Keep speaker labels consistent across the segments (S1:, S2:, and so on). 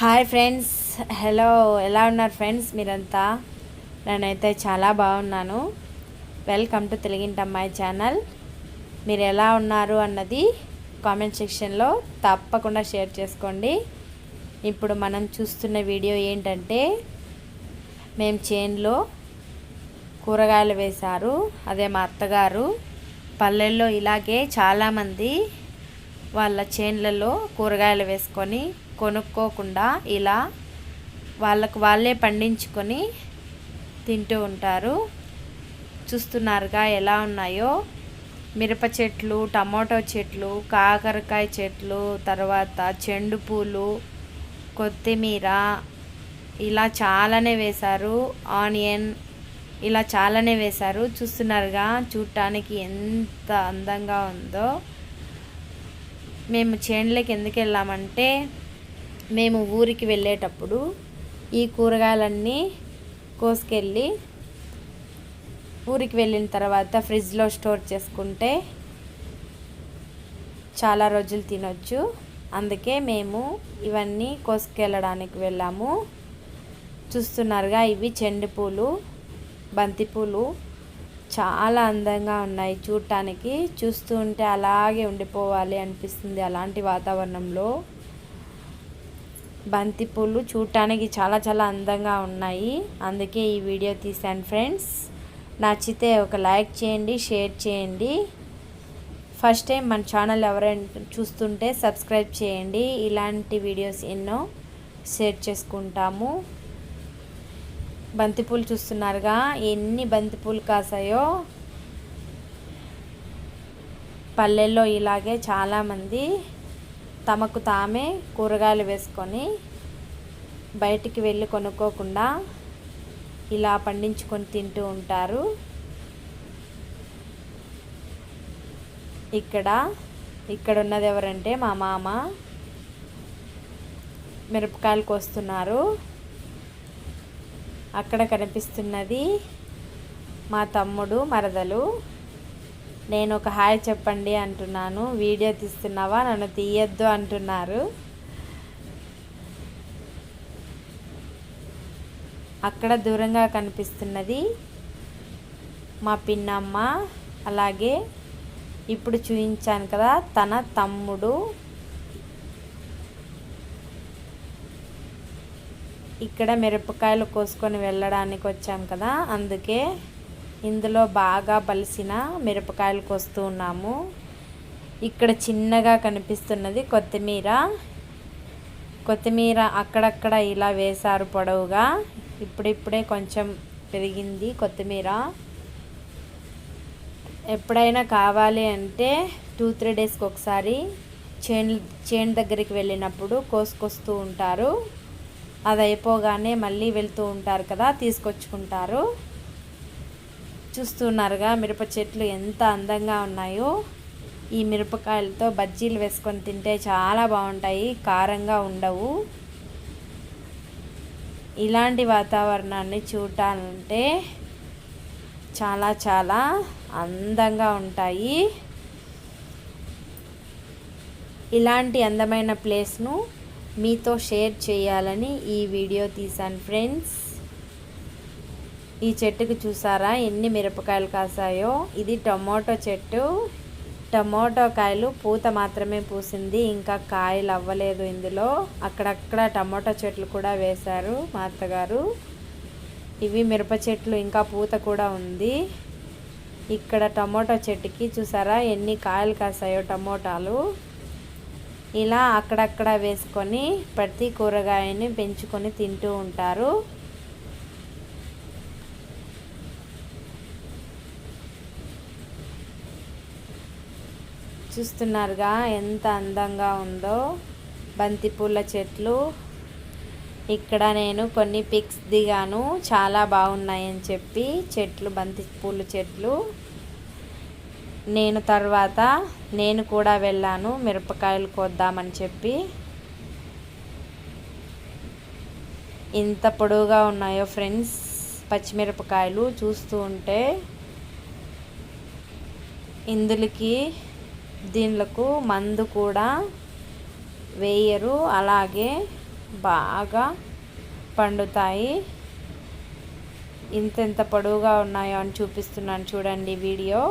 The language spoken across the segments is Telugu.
S1: హాయ్ ఫ్రెండ్స్ హలో ఎలా ఉన్నారు ఫ్రెండ్స్ మీరంతా? నేనైతే చాలా బాగున్నాను. వెల్కమ్ టు తెలుగింటమ్మాయి ఛానల్ మీరు ఎలా ఉన్నారు అన్నది కామెంట్ సెక్షన్లో తప్పకుండా షేర్ చేసుకోండి. ఇప్పుడు మనం చూస్తున్న వీడియో ఏంటంటే మేము చేన్లో కూరగాయలు వేశారు. అదే మా అత్తగారు. పల్లెల్లో ఇలాగే చాలామంది వాళ్ళ చేన్లలో కూరగాయలు వేసుకొని కొనుక్కోకుండా ఇలా వాళ్ళకు వాళ్ళే పండించుకొని తింటూ ఉంటారు. చూస్తున్నారుగా ఎలా ఉన్నాయో. మిరప చెట్లు టమాటో చెట్లు కాకరకాయ చెట్లు తర్వాత చెండు పూలు కొత్తిమీర ఇలా చాలానే వేశారు. ఆనియన్ ఇలా చాలానే వేశారు. చూస్తున్నారుగా చూడటానికి ఎంత అందంగా ఉందో. మేము చేనులకి ఎందుకు వెళ్ళామంటే మేము ఊరికి వెళ్ళేటప్పుడు ఈ కూరగాయలన్నీ కోసుకెళ్ళి ఊరికి వెళ్ళిన తర్వాత ఫ్రిడ్జ్లో స్టోర్ చేసుకుంటే చాలా రోజులు తినొచ్చు. అందుకే మేము ఇవన్నీ కోసుకెళ్ళడానికి వెళ్ళాము. చూస్తున్నారుగా ఇవి చెండు పూలు బంతిపూలు చాలా అందంగా ఉన్నాయి చూడటానికి చూస్తూ ఉంటే అలాగే ఉండిపోవాలి అనిపిస్తుంది అలాంటి వాతావరణంలో. బంతిపూలు చూడటానికి చాలా చాలా అందంగా ఉన్నాయి. అందుకే ఈ వీడియో తీశాను ఫ్రెండ్స్. నచ్చితే ఒక లైక్ చేయండి షేర్ చేయండి. ఫస్ట్ టైం మన ఛానల్ ఎవరైనా చూస్తుంటే సబ్స్క్రైబ్ చేయండి. ఇలాంటి వీడియోస్ ఎన్నో షేర్ చేసుకుంటాము. బంతిపూలు చూస్తున్నారుగా ఎన్ని బంతిపూలు కాసాయో. పల్లెల్లో ఇలాగే చాలామంది తమకు తామే కూరగాయలు వేసుకొని బయటికి వెళ్ళి కొనుక్కోకుండా ఇలా పండించుకొని తింటూ ఉంటారు. ఇక్కడ ఇక్కడ ఉన్నది ఎవరంటే మా మామ. మిరపకాయలు కోస్తున్నారు. అక్కడ కనిపిస్తున్నది మా తమ్ముడు మరదలు. నేను ఒక హాయ్ చెప్పండి అంటున్నాను. వీడియో తీస్తున్నావా? నన్ను తీయద్దు అంటున్నారు. అక్కడ దూరంగా కనిపిస్తున్నది మా పిన్నమ్మ. అలాగే ఇప్పుడు చూపించాను కదా తన తమ్ముడు. ఇక్కడ మిరపకాయలు కోసుకొని వెళ్ళడానికి వచ్చాం కదా అందుకే ఇందులో బాగా బలిసిన మిరపకాయలు కోస్తూ ఉన్నాము. ఇక్కడ చిన్నగా కనిపిస్తున్నది కొత్తిమీర. కొత్తిమీర అక్కడక్కడ ఇలా వేశారు పొడవుగా. ఇప్పుడిప్పుడే కొంచెం పెరిగింది కొత్తిమీర. ఎప్పుడైనా కావాలి అంటే టూ త్రీ డేస్కి ఒకసారి చేను చేను దగ్గరికి వెళ్ళినప్పుడు కోసుకొస్తూ ఉంటారు. అది అయిపోగానే మళ్ళీ వెళ్తూ ఉంటారు కదా తీసుకొచ్చుకుంటారు. చూస్తున్నారుగా మిరప చెట్లు ఎంత అందంగా ఉన్నాయో. ఈ మిరపకాయలతో బజ్జీలు వేసుకొని తింటే చాలా బాగుంటాయి కారంగా ఉండవు. ఇలాంటి వాతావరణాన్ని చూడాలంటే చాలా చాలా అందంగా ఉంటాయి. ఇలాంటి అందమైన ప్లేస్ను మీతో షేర్ చేయాలని ఈ వీడియో తీశాను ఫ్రెండ్స్. ఈ చెట్టుకు చూసారా? ఎన్ని మిరపకాయలు కాసాయో? ఇది టమోటో చెట్టు. టమోటో కాయలు పూత మాత్రమే పూసింది. ఇంకా కాయలు అవ్వలేదు ఇందులో. అక్కడక్కడ టమోటా చెట్లు కూడా వేశారు మా అత్తగారు. ఇవి మిరప చెట్లు ఇంకా పూత కూడా ఉంది. ఇక్కడ టమోటా చెట్టుకి చూసారా? ఎన్ని కాయలు కాసాయో టమోటాలు. ఇలా అక్కడక్కడ వేసుకొని ప్రతి కూరగాయని పెంచుకొని తింటూ ఉంటారు. చూస్తున్నారుగా ఎంత అందంగా ఉందో. బంతిపూల చెట్లు. ఇక్కడ నేను కొన్ని పిక్స్ దిగాను. చాలా బాగున్నాయని చెప్పి చెట్లు బంతిపూల చెట్లు. నేను తర్వాత నేను కూడా వెళ్ళాను మిరపకాయలు కోద్దామని చెప్పి. ఇంత పొడవుగా ఉన్నాయో ఫ్రెండ్స్. పచ్చిమిరపకాయలు చూస్తూ ఉంటే ఇందులకి దీనిలకు మందు కూడా వేయరు. అలాగే బాగా పండుతాయి. ఇంత పొడవుగా ఉన్నాయో అని చూపిస్తున్నాను చూడండి వీడియో.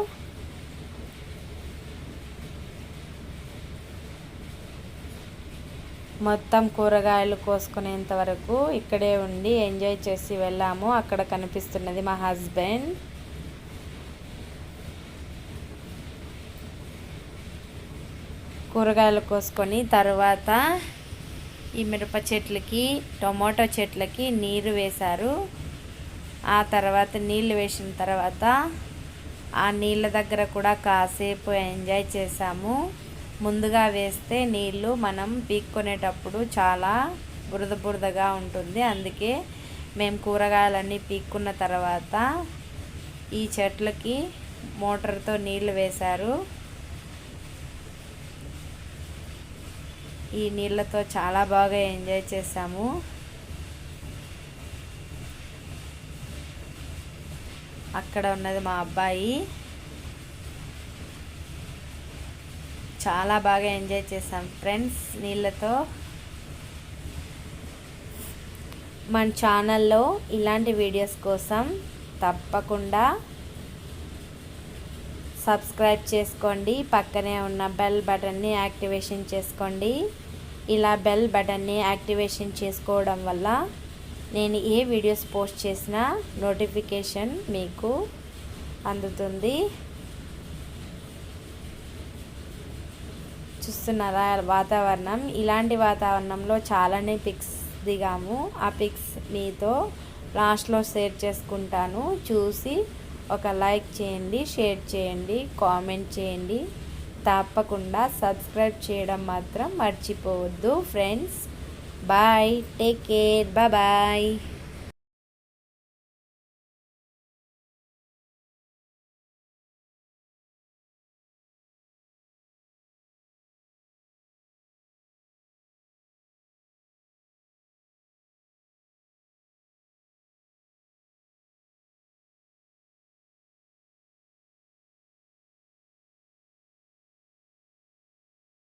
S1: మొత్తం కూరగాయలు కోసుకునేంత వరకు ఇక్కడే ఉండి ఎంజాయ్ చేసి వెళ్ళాము. అక్కడ కనిపిస్తున్నది మా హస్బెండ్. కూరగాయలు కోసుకొని తర్వాత ఈ మిరప చెట్లకి టొమాటో చెట్లకి నీరు వేశారు. ఆ తర్వాత నీళ్ళు వేసిన తర్వాత ఆ నీళ్ళ దగ్గర కూడా కాసేపు ఎంజాయ్ చేసాము ముందుగా వేస్తే నీళ్ళు మనం పీక్కొనేటప్పుడు చాలా బురద బురదగా ఉంటుంది. అందుకే మేము కూరగాయలన్నీ పీక్కున్న తర్వాత ఈ చెట్లకి మోటార్తో నీళ్ళు వేశారు. ఈ నీళ్ళతో చాలా బాగా ఎంజాయ్ చేసాము అక్కడ ఉన్నది మా అబ్బాయి. చాలా బాగా ఎంజాయ్ చేసాం ఫ్రెండ్స్ నీళ్ళతో. మన ఛానల్లో ఇలాంటి వీడియోస్ కోసం తప్పకుండా సబ్స్క్రైబ్ చేసుకోండి. పక్కనే ఉన్న బెల్ బటన్ని యాక్టివేషన్ చేసుకోండి. ఇలా బెల్ బటన్ని యాక్టివేషన్ చేసుకోవడం వల్ల నేను ఏ వీడియోస్ పోస్ట్ చేసినా నోటిఫికేషన్ మీకు అందుతుంది. చూస్తున్నారా వాతావరణం? ఇలాంటి వాతావరణంలో చాలానే పిక్స్ దిగాము. ఆ పిక్స్ మీతో లాస్ట్లో షేర్ చేసుకుంటాను. చూసి ఒక లైక్ చేయండి షేర్ చేయండి కామెంట్ చేయండి. తప్పకుండా సబ్స్క్రైబ్ చేయడం మాత్రం మర్చిపోవద్దు friends. Bye take care bye